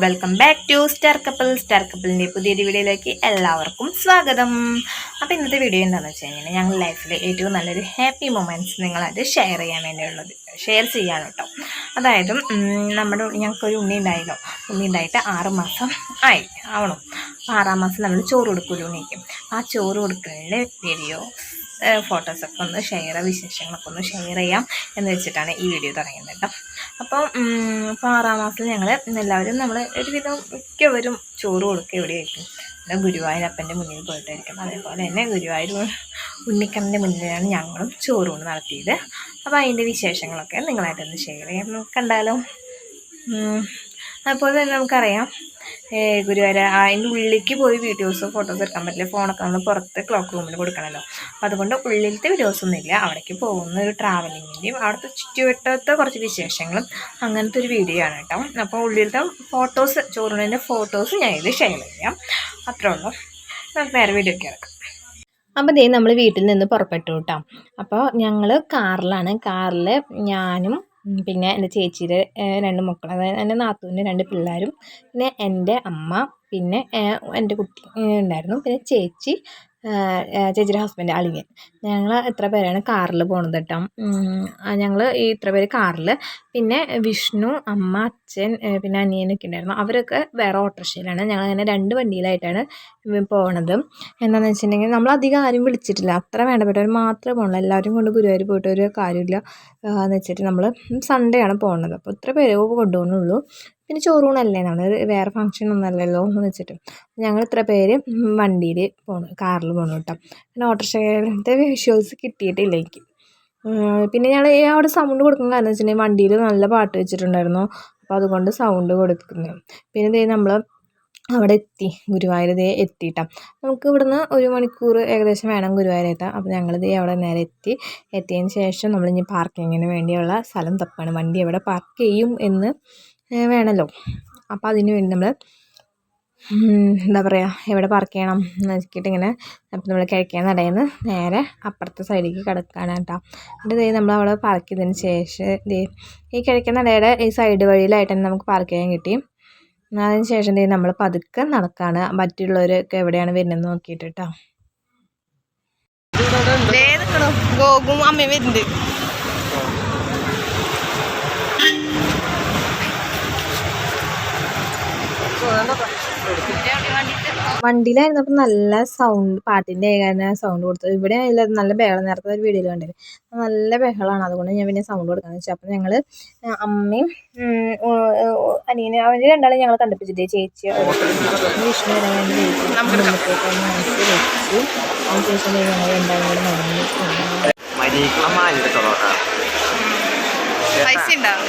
Welcome back to Star Couple Star കപ്പിളിന്റെ പുതിയൊരു വീഡിയോയിലേക്ക് എല്ലാവർക്കും സ്വാഗതം. അപ്പോൾ ഇന്നത്തെ വീഡിയോ എന്താണെന്ന് വെച്ച് കഴിഞ്ഞാൽ ഞങ്ങൾ ലൈഫിലെ ഏറ്റവും നല്ലൊരു ഹാപ്പി മൊമെന്റ്സ് നിങ്ങളത് ഷെയർ ചെയ്യാൻ വേണ്ടിയുള്ളത്. ഷെയർ ചെയ്യാൻ കേട്ടോ അതായത് നമ്മുടെ ഞങ്ങൾക്കൊരു ഉണ്ണി ഉണ്ടായല്ലോ. ഉണ്ണി ഉണ്ടായിട്ട് ആറ് മാസം ആയി. ആവണം. അപ്പോൾ ആറാം മാസം നമ്മൾ ചോറ് കൊടുക്കുമല്ലോ ഉണ്ണിക്ക്. ആ ചോറ് കൊടുക്കുന്നതിന്റെ വീഡിയോ ഫോട്ടോസൊക്കെ ഒന്ന് ഷെയർ വിശേഷങ്ങളൊക്കെ ഒന്ന് ഷെയർ ചെയ്യാം എന്ന് വെച്ചിട്ടാണ് ഈ വീഡിയോ തുടങ്ങിയത് കേട്ടോ അപ്പോൾ ഇപ്പം ആറാം മാസത്തിൽ ഞങ്ങൾ എല്ലാവരും നമ്മൾ ഒരുവിധം മിക്കവരും ചോറ് കൊടുക്കുക എവിടെ ആയിരിക്കും പിന്നെ ഗുരുവായൂരപ്പന്റെ മുന്നിൽ പോയിട്ടായിരിക്കും. അതേപോലെ തന്നെ ഗുരുവായൂർ ഉണ്ണിക്കണ്ണന്റെ മുന്നിലാണ് ഞങ്ങളും ചോറൂണ് നടത്തിയത്. അപ്പോൾ അതിന്റെ വിശേഷങ്ങളൊക്കെ നിങ്ങളായിട്ടൊന്ന് ഷെയർ ചെയ്യാം. കണ്ടാലോ. അതുപോലെ തന്നെ നമുക്കറിയാം ഏ, ഗുരുവായൂർ. അതിന്റെ ഉള്ളിലേക്ക് പോയി വീഡിയോസ് ഫോട്ടോസ് എടുക്കാൻ പറ്റില്ല. ഫോണൊക്കെ നമ്മൾ പുറത്ത് ക്ലോക്ക് റൂമിൽ കൊടുക്കണമല്ലോ അപ്പോൾ അതുകൊണ്ട് ഉള്ളിലത്തെ വീഡിയോസൊന്നും ഇല്ല. അവിടേക്ക് പോകുന്ന ഒരു ട്രാവലിങ്ങിന്റെയും അവിടുത്തെ ചുറ്റുവട്ടത്തെ കുറച്ച് വിശേഷങ്ങളും അങ്ങനത്തെ ഒരു വീഡിയോ ആണ് കേട്ടോ. അപ്പോൾ ഉള്ളിലത്തെ ഫോട്ടോസ് ചോറിന്റെ ഫോട്ടോസ് ഞാൻ ഇത് ഷെയർ ചെയ്യാം. അത്രേ ഉള്ളൂ. നമുക്ക് നേരെ വീഡിയോ ഒക്കെ ഇറക്കാം. അപ്പോൾ ദേ നമ്മൾ വീട്ടിൽ നിന്ന് പുറപ്പെട്ടു കേട്ടോ. അപ്പോൾ ഞങ്ങൾ കാറിലാണ്. കാറിൽ ഞാനും പിന്നെ എന്റെ ചേച്ചിയുടെ രണ്ട് മക്കൾ അതായത് എന്റെ നാത്തൂന്റെ രണ്ട് പിള്ളേരും പിന്നെ എന്റെ അമ്മ പിന്നെ എന്റെ കുട്ടി ഉണ്ടായിരുന്നു. പിന്നെ ചേച്ചി ചേച്ചിയുടെ ഹസ്ബൻഡ് അളിയൻ. ഞങ്ങൾ എത്ര പേരാണ് കാറിൽ പോണത് കേട്ടോ ഞങ്ങൾ ഈ ഇത്ര പേര് കാറിൽ പിന്നെ വിഷ്ണു അമ്മ അച്ഛൻ പിന്നെ അനിയനൊക്കെ ഉണ്ടായിരുന്നു അവരൊക്കെ വേറെ ഓട്ടോറിക്ഷയിലാണ്. ഞങ്ങൾ അങ്ങനെ രണ്ട് വണ്ടിയിലായിട്ടാണ് പോണത്. എന്താണെന്ന് വെച്ചിട്ടുണ്ടെങ്കിൽ നമ്മൾ അധികം ആരും വിളിച്ചിട്ടില്ല. അത്ര വേണ്ടപ്പെട്ടവർ മാത്രമേ പോകണുള്ളൂ എല്ലാവരും കൊണ്ട് ഗുരുവായൂർ പോയിട്ട് ഒരു കാര്യമില്ല. എന്ന് വെച്ചിട്ട് നമ്മൾ സൺഡേ ആണ് പോകുന്നത് അപ്പോൾ ഇത്ര പേരെ കൊണ്ടുപോകുന്നുള്ളൂ. പിന്നെ ചോറൂണല്ലേ? നമ്മൾ വേറെ ഫംഗ്ഷൻ ഒന്നുമല്ലല്ലോ എന്ന് വെച്ചിട്ട്. ഞങ്ങൾ ഇത്ര പേര് വണ്ടിയിൽ പോണു കാറിൽ പോണു കേട്ടോ പിന്നെ ഓട്ടോറിക്ഷയിലത്തെ വിഷ്വൽസ് കിട്ടിയിട്ടില്ല എനിക്ക്. പിന്നെ ഞങ്ങൾ അവിടെ സൗണ്ട് കൊടുക്കുന്ന കാരണം വെച്ചിട്ടുണ്ടെങ്കിൽ വണ്ടിയിൽ നല്ല പാട്ട് വെച്ചിട്ടുണ്ടായിരുന്നു. അപ്പോൾ അതുകൊണ്ട് സൗണ്ട് കൊടുക്കുന്നു. പിന്നെ ഇതേ നമ്മൾ അവിടെ എത്തി ഗുരുവായൂർ ദേ എത്തിയിട്ടാണ് നമുക്ക് ഇവിടുന്ന് ഒരു മണിക്കൂർ ഏകദേശം വേണം ഗുരുവായൂർ എത്താൻ. അപ്പോൾ ഞങ്ങൾ ദേ അവിടെ നേരെ എത്തി. എത്തിയതിന് ശേഷം നമ്മൾ ഇനി പാർക്കിങ്ങിന് വേണ്ടിയുള്ള സ്ഥലം തപ്പാണ്. വണ്ടി എവിടെ പാർക്ക് ചെയ്യും എന്ന് വേണമല്ലോ അപ്പോൾ അതിന് വേണ്ടി നമ്മൾ എന്താ പറയുക എവിടെ പാർക്ക് ചെയ്യണം എന്ന് നോക്കിയിട്ട് ഇങ്ങനെ അപ്പോൾ നമ്മൾ കിഴക്കേ നടയിൽ നിന്ന് നേരെ അപ്പുറത്തെ സൈഡിലേക്ക് കിടക്കുകയാണ് കേട്ടോ. എന്നിട്ട് ദേ നമ്മൾ അവിടെ പാർക്ക് ചെയ്തതിന് ശേഷം ദേ ഈ കിഴക്കേ നടയുടെ ഈ സൈഡ് വഴിയിലായിട്ട് തന്നെ നമുക്ക് പാർക്ക് ചെയ്യാൻ കിട്ടി. അതിന് ശേഷം ദേ നമ്മൾ പതുക്കെ നടക്കുകയാണ് മറ്റുള്ളവരൊക്കെ എവിടെയാണ് വരുന്നതെന്ന് നോക്കിയിട്ട് കേട്ടോ. ഗോകും അമ്മയും വരുന്നുണ്ട്. വണ്ടിയിലായിരുന്നപ്പോൾ നല്ല സൗണ്ട് പാട്ടിന്റെ കാരണം സൗണ്ട് കൊടുത്തു. ഇവിടെ ആയില്ല നല്ല ബഹളം നേരത്തെ ഒരു വീഡിയോയിൽ കണ്ടിരുന്നു നല്ല ബഹളമാണ് അതുകൊണ്ട് ഞാൻ പിന്നെ സൗണ്ട് കൊടുക്കാന്ന് വെച്ചാൽ അപ്പം ഞങ്ങൾ അമ്മയും അനിയനും അവർ രണ്ടാളും ഞങ്ങൾ കണ്ടിപ്പിച്ചിട്ട് ചേച്ചി വിഷ്ണു വെച്ചു അതിനുശേഷം ഞങ്ങൾ രണ്ടാളും കൂടെ നടന്നു. പൈസ ഉണ്ടാവും.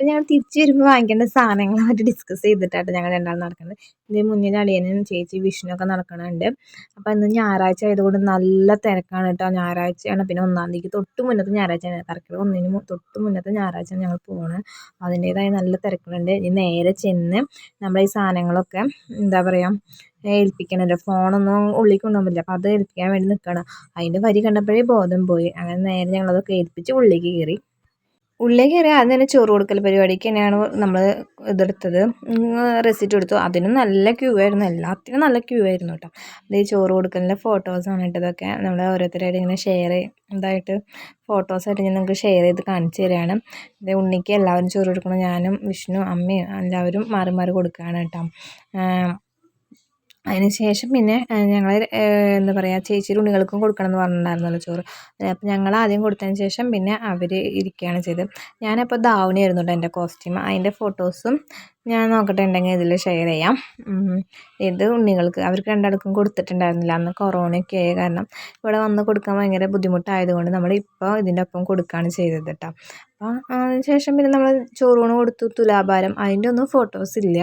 അപ്പോൾ ഞങ്ങൾ തിരിച്ചു വരുമ്പോൾ വാങ്ങിക്കേണ്ട സാധനങ്ങൾ അവർ ഡിസ്കസ് ചെയ്തിട്ടാണ് ഞങ്ങൾ രണ്ടാളും നടക്കുന്നത് ഇതിന് മുന്നിൽ അളിയനും ചേച്ചി വിഷ്ണു ഒക്കെ നടക്കണുണ്ട്. അപ്പോൾ ഇന്ന് ഞായറാഴ്ച ആയതുകൊണ്ട് നല്ല തിരക്കാണ് കേട്ടോ ഞായറാഴ്ചയാണ്. പിന്നെ ഒന്നാം തീയതി തൊട്ട് മുന്നത്തെ ഞായറാഴ്ചയാണ്. കറക്റ്റ് ഒന്നിന് തൊട്ട് മുന്നത്തെ ഞായറാഴ്ച ഞങ്ങൾ പോകണം അതിന്റേതായ നല്ല തിരക്കുണ്ട് ഇനി നേരെ ചെന്ന് നമ്മൾ ഈ സാധനങ്ങളൊക്കെ എന്താ പറയുക ഏൽപ്പിക്കണമല്ലോ ഫോണൊന്നും ഉള്ളിൽ കൊണ്ടുപോകില്ല അപ്പോൾ അത് ഏൽപ്പിക്കാൻ വേണ്ടി നിൽക്കണം അതിന്റെ വരി കണ്ടപ്പോഴേ ബോധം പോയി. അങ്ങനെ നേരെ ഞങ്ങളതൊക്കെ ഏൽപ്പിച്ച് ഉള്ളിലേക്ക് കയറി. ഉള്ളിലേക്ക് കയറി ആദ്യം തന്നെ ചോറ് കൊടുക്കൽ പരിപാടിക്ക് തന്നെയാണ് നമ്മൾ ഇതെടുത്തത്. റെസിപ്റ്റ് എടുത്തു അതിനും നല്ല ക്യൂ ആയിരുന്നു. എല്ലാത്തിനും നല്ല ക്യൂ ആയിരുന്നു കേട്ടോ. അത് ഈ ചോറ് കൊടുക്കലിന്റെ ഫോട്ടോസാണ് കേട്ടോ നമ്മൾ ഓരോരുത്തരായിട്ട് ഇങ്ങനെ ഷെയർ ഇതായിട്ട് ഫോട്ടോസായിട്ട് ഞാൻ നിങ്ങൾക്ക് ഷെയർ ചെയ്ത് കാണിച്ചു തരികയാണ് ഇത് ഉണ്ണിക്ക് എല്ലാവരും ചോറ് കൊടുക്കണം. ഞാനും വിഷ്ണു അമ്മയും എല്ലാവരും മാറി മാറി കൊടുക്കുകയാണ് കേട്ടോ. അതിന് ശേഷം പിന്നെ ഞങ്ങൾ എന്താ പറയുക ചേച്ചി ഉണ്ണികൾക്കും കൊടുക്കണം എന്ന് പറഞ്ഞിട്ടുണ്ടായിരുന്നല്ലോ ചോറ്. അപ്പോൾ ഞങ്ങൾ ആദ്യം കൊടുത്തതിന് ശേഷം പിന്നെ അവർ ഇരിക്കുകയാണ് ചെയ്തത്. ഞാനപ്പോൾ ധാവണിയായിരുന്നു കേട്ടോ എന്റെ കോസ്റ്റ്യൂം അതിന്റെ ഫോട്ടോസും ഞാൻ നോക്കട്ടെ ഉണ്ടെങ്കിൽ ഇതിൽ ഷെയർ ചെയ്യാം. ഇത് ഉണ്ണികൾക്ക് അവർക്ക് രണ്ടാൾക്കും കൊടുത്തിട്ടുണ്ടായിരുന്നില്ല. അന്ന് കൊറോണയൊക്കെ ആയ കാരണം ഇവിടെ വന്ന് കൊടുക്കാൻ ഭയങ്കര ബുദ്ധിമുട്ടായതുകൊണ്ട് നമ്മൾ ഇപ്പോൾ ഇതിന്റെ ഒപ്പം കൊടുക്കുകയാണ് ചെയ്തത് കേട്ടോ അപ്പോൾ അതിന് ശേഷം പിന്നെ നമ്മൾ ചോറൂണ് കൊടുത്തു തുലാഭാരം അതിന്റെ ഒന്നും ഫോട്ടോസ് ഇല്ല.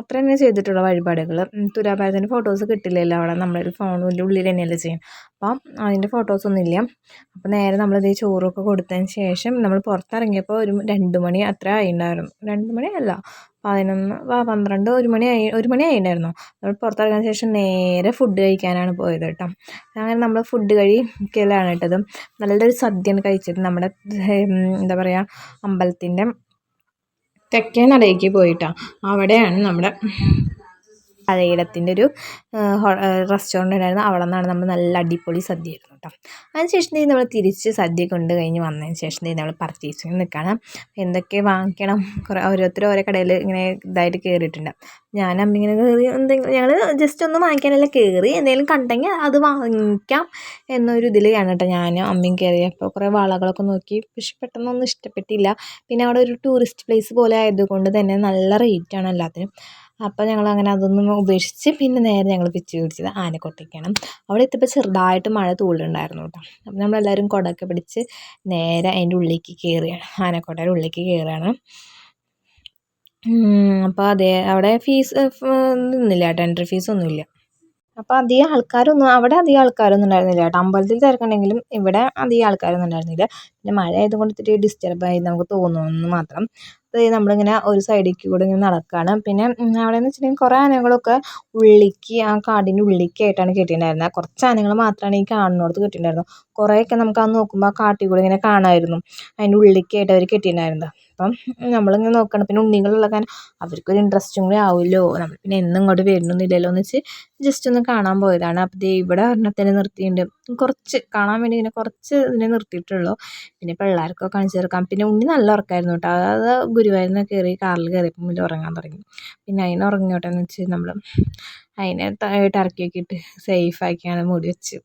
അത്ര തന്നെ ചെയ്തിട്ടുള്ള വഴിപാടുകൾ തുലാഭാരത്തിന്റെ ഫോട്ടോസ് കിട്ടില്ലല്ലോ അവിടെ നമ്മളൊരു ഫോണിന്റെ ഉള്ളിൽ തന്നെയല്ലേ ചെയ്യും അപ്പം അതിന്റെ ഫോട്ടോസൊന്നും ഇല്ല. അപ്പോൾ നേരെ നമ്മളിത് ചോറൊക്കെ കൊടുത്തതിന് ശേഷം നമ്മൾ പുറത്തിറങ്ങിയപ്പോൾ ഒരു രണ്ട് മണി അത്ര ആയിണ്ടായിരുന്നു രണ്ട് മണി അല്ല പതിനൊന്ന് പന്ത്രണ്ട് ഒരു മണിയായി ഒരു മണി ആയിട്ടുണ്ടായിരുന്നു നമ്മൾ പുറത്തിറങ്ങിയ ശേഷം നേരെ ഫുഡ് കഴിക്കാനാണ് പോയത് കേട്ടോ. അങ്ങനെ നമ്മൾ ഫുഡ് കഴിക്കലാണ് കേട്ടത്. നല്ലൊരു സദ്യയാണ് കഴിച്ചത്. നമ്മുടെ എന്താ പറയുക അമ്പലത്തിന്റെ തെക്കേ നടയ്ക്ക് പോയിട്ടാണ് അവിടെയാണ് നമ്മുടെ പഴയിടത്തിന്റെ ഒരു റെസ്റ്റോറന്റ് ഉണ്ടായിരുന്നു. അവിടെ നിന്നാണ് നമ്മൾ നല്ല അടിപൊളി സദ്യ ആയിരുന്നു കേട്ടോ. അതിനുശേഷം നമ്മൾ തിരിച്ച് സദ്യ കൊണ്ട് കഴിഞ്ഞ് വന്നതിന് ശേഷം നമ്മൾ പർച്ചേസിങ് നിൽക്കണം എന്തൊക്കെ വാങ്ങിക്കണം? കുറേ ഓരോരുത്തർ ഓരോ കടയിൽ ഇങ്ങനെ ഇതായിട്ട് കയറിയിട്ടുണ്ട്. ഞാൻ അമ്മ ഇങ്ങനെ കയറി എന്തെങ്കിലും ഞങ്ങൾ ജസ്റ്റ് ഒന്ന് വാങ്ങിക്കാനല്ല കയറി എന്തെങ്കിലും കണ്ടെങ്കിൽ അത് വാങ്ങിക്കാം എന്നൊരു ഇതിലാണ് കേട്ടോ ഞാനും അമ്മയും കയറിയപ്പോൾ കുറേ വളകളൊക്കെ നോക്കി പക്ഷെ പെട്ടെന്നൊന്നും ഇഷ്ടപ്പെട്ടില്ല. പിന്നെ അവിടെ ഒരു ടൂറിസ്റ്റ് പ്ലേസ് പോലെ ആയതുകൊണ്ട് തന്നെ നല്ല റേറ്റാണ് എല്ലാത്തിനും. അപ്പോൾ ഞങ്ങൾ അങ്ങനെ അതൊന്നും ഉപേക്ഷിച്ച് പിന്നെ നേരെ ഞങ്ങൾ പിച്ച് പിടിച്ചത് ആനക്കൊട്ടയ്ക്കാണ് അവിടെ എത്തിയപ്പോൾ ചെറുതായിട്ട് മഴ തൂളുണ്ടായിരുന്നു കേട്ടോ. അപ്പോൾ നമ്മളെല്ലാവരും കുടമൊക്കെ പിടിച്ച് നേരെ അതിന്റെ ഉള്ളിലേക്ക് കയറുകയാണ് ആനക്കോട്ടയുടെ ഉള്ളിലേക്ക് കയറുകയാണ് അപ്പോൾ അതെ അവിടെ ഫീസ് നിന്നില്ല കേട്ടോ. എൻട്രി ഫീസ് ഒന്നുമില്ല. അപ്പോൾ അധികം ആൾക്കാരൊന്നും അവിടെ അധികം ആൾക്കാരൊന്നും ഉണ്ടായിരുന്നില്ല കേട്ടോ. അമ്പലത്തിൽ തിരക്കുണ്ടെങ്കിലും ഇവിടെ അധികം ആൾക്കാരൊന്നും ഉണ്ടായിരുന്നില്ല. പിന്നെ മഴ ആയതുകൊണ്ട് ഇത്തിരി ഡിസ്റ്റർബ് ആയി നമുക്ക് തോന്നുന്നു മാത്രം. അപ്പോൾ നമ്മളിങ്ങനെ ഒരു സൈഡിലേക്ക് കൂടെ ഇങ്ങനെ നടക്കുകയാണ് പിന്നെ അവിടെ എന്ന് വെച്ചിട്ടുണ്ടെങ്കിൽ കുറേ ആനകളൊക്കെ ഉള്ളിലേക്ക് ആ കാടിന്റെ ഉള്ളിലേക്കായിട്ടാണ് കെട്ടിയിട്ടുണ്ടായിരുന്നത്. കുറച്ച് ആനകൾ മാത്രമാണ് ഈ കാണുന്നിടത്ത് കെട്ടിയിട്ടുണ്ടായിരുന്നത്. കുറേയൊക്കെ നമുക്ക് അത് നോക്കുമ്പോൾ ആ കാട്ടിൽ കൂടെ ഇങ്ങനെ കാണാമായിരുന്നു അതിന്റെ ഉള്ളിലേക്കായിട്ട് അവർ കെട്ടിയിട്ടുണ്ടായിരുന്നത്. അപ്പം നമ്മളിങ്ങനെ നോക്കണം. പിന്നെ ഉണ്ണികളുള്ള കാരണം അവർക്കൊരു ഇൻട്രസ്റ്റും കൂടി ആവുമല്ലോ. നമ്മൾ പിന്നെ എന്നും ഇങ്ങോട്ട് വരുന്നൊന്നുമില്ലല്ലോ എന്ന് വെച്ച് ജസ്റ്റ് ഒന്ന് കാണാൻ പോയതാണ്. അപ്പം ദേ ഇവിടെ ഒരെണ്ണത്തിനെ നിർത്തിയിട്ടുണ്ട്. കുറച്ച് കാണാൻ വേണ്ടി ഇങ്ങനെ കുറച്ച് ഇതിനെ നിർത്തിയിട്ടുള്ളൂ. പിന്നെ പിള്ളേർക്കൊക്കെ കാണിച്ചു തീർക്കാം പിന്നെ ഉണ്ണി നല്ല ഉറക്കമായിരുന്നു കേട്ടോ. അത് ഗുരുവായൂരിൽ നിന്ന് കയറി കാറിൽ കയറിയപ്പോൾ മുന്നിൽ ഉറങ്ങാൻ തുടങ്ങി. പിന്നെ അതിന് ഉറങ്ങിയോട്ടെ എന്ന് വെച്ച് നമ്മൾ അതിനെ ടർക്കിയൊക്കെ ഇട്ട് സേഫ് ആക്കിയാണ് മൂടി വെച്ച്.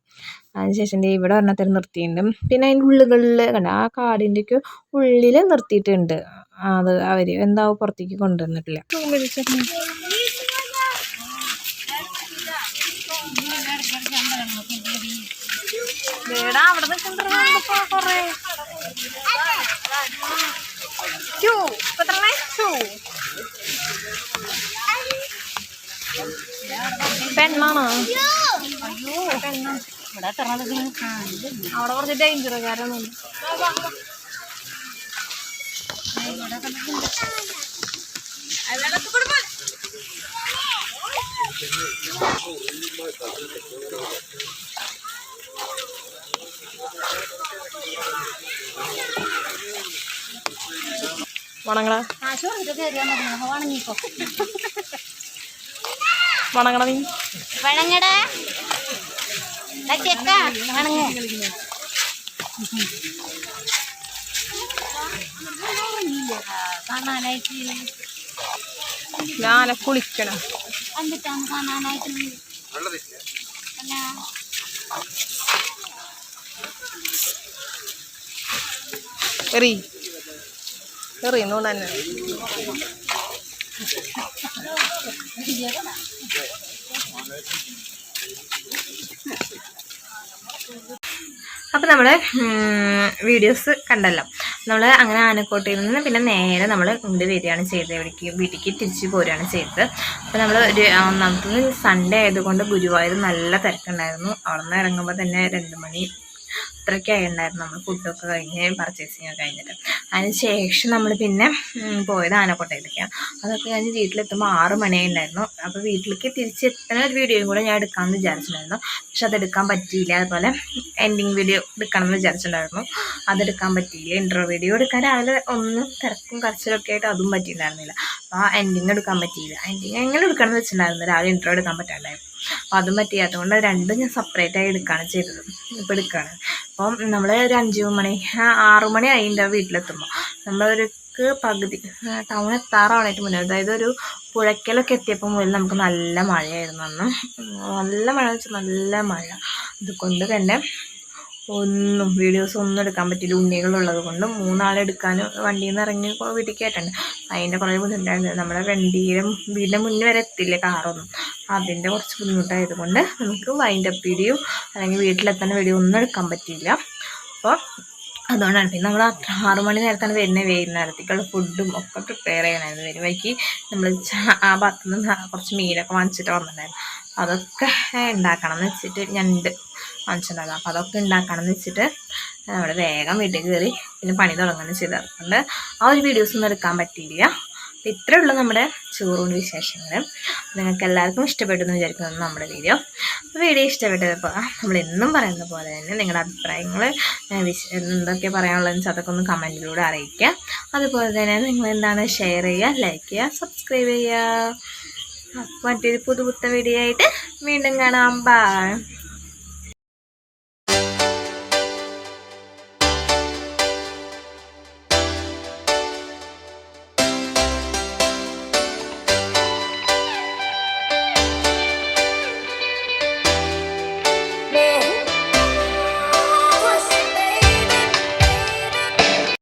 അതിനുശേഷം ഇവിടെ ഒരെണ്ണത്തിൽ നിർത്തിയിട്ടുണ്ട്. പിന്നെ അതിന്റെ ഉള്ളുകളിൽ കണ്ട? ആ കാടിന്റെയൊക്കെ ഉള്ളിൽ നിർത്തിയിട്ടുണ്ട്. അത് അവർ എന്താവും പുറത്തേക്ക് കൊണ്ടുവന്നിട്ടില്ല. അവിടെ കുറേ. പെണ്ണാണോ? അവിടെ കുറച്ച് ഡേഞ്ചർ കാരണം വണങ്ങള വണങ്ങണ നീ? വണങ്ങടാ. ചെക്ക വണങ്ങ. ഞാനെ കുളിക്കണം. എന്നിട്ടാണ് കാണാനായിട്ട്? അല്ല എറി. എറിയുന്നു തന്നെ അപ്പോൾ നമ്മൾ വീഡിയോസ് കണ്ടല്ലോ. നമ്മൾ അങ്ങനെ ആനക്കോട്ടയിൽ നിന്ന് പിന്നെ നേരെ നമ്മൾ ഇങ്ങോട്ട് വരികയാണ് ചെയ്തത്. എവിടേക്ക് വീട്ടിലേക്ക് തിരിച്ച് പോരുകയാണ് ചെയ്തത്. അപ്പോൾ നമ്മൾ ഒരു ഒന്നാമത്തെ സൺഡേ ആയതുകൊണ്ട് ഗുരുവായൂർ നല്ല തിരക്കുണ്ടായിരുന്നു. അവിടെ നിന്ന് ഇറങ്ങുമ്പോൾ തന്നെ രണ്ട് മണി അത്രയ്ക്ക് ഉണ്ടായിരുന്നു നമ്മൾ ഫുഡൊക്കെ കഴിഞ്ഞ് പർച്ചേസിങ് ഒക്കെ കഴിഞ്ഞിട്ട്. അതിന് ശേഷം നമ്മൾ പിന്നെ പോയത് ആനക്കോട്ടയിലേക്കാണ് അതൊക്കെ കഴിഞ്ഞ് വീട്ടിലെത്തുമ്പോൾ ആറ് മണിയായിട്ടുണ്ടായിരുന്നു അപ്പോൾ വീട്ടിലേക്ക് തിരിച്ചെത്തുന്ന ഒരു വീഡിയോയും കൂടെ ഞാൻ എടുക്കാമെന്ന് വിചാരിച്ചിട്ടുണ്ടായിരുന്നു. പക്ഷെ അതെടുക്കാൻ പറ്റിയില്ല. അതുപോലെ എൻഡിങ് വീഡിയോ എടുക്കണമെന്ന് വിചാരിച്ചിട്ടുണ്ടായിരുന്നു. അതെടുക്കാൻ പറ്റിയില്ല. ഇൻട്രോ വീഡിയോ എടുക്കാൻ രാവിലെ ഒന്ന് തിരക്കും കറച്ചിലൊക്കെ ആയിട്ട് അതും പറ്റിയിട്ടുണ്ടായിരുന്നില്ല. അപ്പോൾ ആ എൻഡിങ് എടുക്കാൻ പറ്റിയില്ല. എൻഡിങ് എങ്ങനെ എടുക്കണം എന്ന് വെച്ചിട്ടുണ്ടായിരുന്നു. രാവിലെ ഇൻട്രോ എടുക്കാൻ പറ്റാണ്ടായിരുന്നു. അപ്പോൾ അതും പറ്റിയാത്തതുകൊണ്ട് രണ്ടും ഞാൻ സെപ്പറേറ്റായി എടുക്കുകയാണ് ചെയ്തത്. ഇപ്പോൾ എടുക്കുകയാണ് അപ്പം നമ്മൾ ഒരു അഞ്ച് മണി ആറു മണി ആയിന്റെ വീട്ടിലെത്തുമ്പോൾ നമ്മളൊരുക്ക് പകുതി ടൗൺ എത്താറാവണായിട്ട് മുന്നേ അതായത് ഒരു പുഴയ്ക്കലൊക്കെ എത്തിയപ്പോൾ മുതൽ നമുക്ക് നല്ല മഴയായിരുന്നു അന്ന്. നല്ല മഴ വെച്ചാൽ നല്ല മഴ. അതുകൊണ്ട് തന്നെ ഒന്നും വീഡിയോസ് ഒന്നും എടുക്കാൻ പറ്റില്ല. ഉണ്ണികളുള്ളത് കൊണ്ട് മൂന്നാളെടുക്കാൻ വണ്ടിയിൽ നിന്ന് ഇറങ്ങി വീട്ടിൽ കയറ്റണ്ട് അതിന്റെ കുറേ ബുദ്ധിമുട്ടായിരുന്നു നമ്മുടെ വണ്ടിയിലും വീടിന്റെ മുന്നേ വരെ എത്തില്ല കാറൊന്നും അതിന്റെ കുറച്ച് ബുദ്ധിമുട്ടായത് കൊണ്ട് നമുക്ക് വൈൻഡപ്പ് വീഡിയോ അല്ലെങ്കിൽ വീട്ടിലെത്തുന്ന വീഡിയോ ഒന്നും എടുക്കാൻ പറ്റിയില്ല. അപ്പോൾ അതുകൊണ്ടാണ്. പിന്നെ നമ്മൾ ആറു മണി നേരത്താണ് വരുന്നത്. വൈകുന്നേരത്തേക്കുള്ള ഫുഡും ഒക്കെ പ്രിപ്പയർ ചെയ്യണമായിരുന്നു. വരുമ്പോഴേക്ക് നമ്മൾ ആ ഭാഗത്തു നിന്ന് കുറച്ച് മീനൊക്കെ വാങ്ങിച്ചിട്ട് വന്നിട്ടുണ്ടായിരുന്നു. അതൊക്കെ ഉണ്ടാക്കണം എന്ന് വെച്ചിട്ട് ഞണ്ട് വാങ്ങിച്ചിട്ടുണ്ടായിരുന്നു അപ്പോൾ അതൊക്കെ ഉണ്ടാക്കണം എന്ന് വെച്ചിട്ട് നമ്മൾ വേഗം വീട്ടിൽ കയറി പിന്നെ പണി തുടങ്ങുകയാണ് ചെയ്തത്. അതുകൊണ്ട് ആ ഒരു വീഡിയോസ് ഒന്നും എടുക്കാൻ പറ്റിയില്ല. അപ്പം ഇത്രേ ഉള്ളൂ നമ്മുടെ ചോറൂണ് വിശേഷങ്ങൾ നിങ്ങൾക്ക് എല്ലാവർക്കും ഇഷ്ടപ്പെട്ടു എന്ന് വിചാരിക്കുന്നു നമ്മുടെ വീഡിയോ. അപ്പോൾ വീഡിയോ ഇഷ്ടപ്പെട്ടപ്പോൾ നമ്മൾ എന്നും പറയുന്ന പോലെ തന്നെ നിങ്ങളുടെ അഭിപ്രായങ്ങൾ എന്തൊക്കെ പറയാനുള്ളതെന്ന് വെച്ചാൽ അതൊക്കെ ഒന്ന് കമന്റിലൂടെ അറിയിക്കുക. അതുപോലെ തന്നെ നിങ്ങൾ എന്താണ് ഷെയർ ചെയ്യുക ലൈക്ക് ചെയ്യുക സബ്സ്ക്രൈബ് ചെയ്യുക. മറ്റൊരു പുതുപുത്ത വീഡിയോ ആയിട്ട് വീണ്ടും കാണാം. ബൈ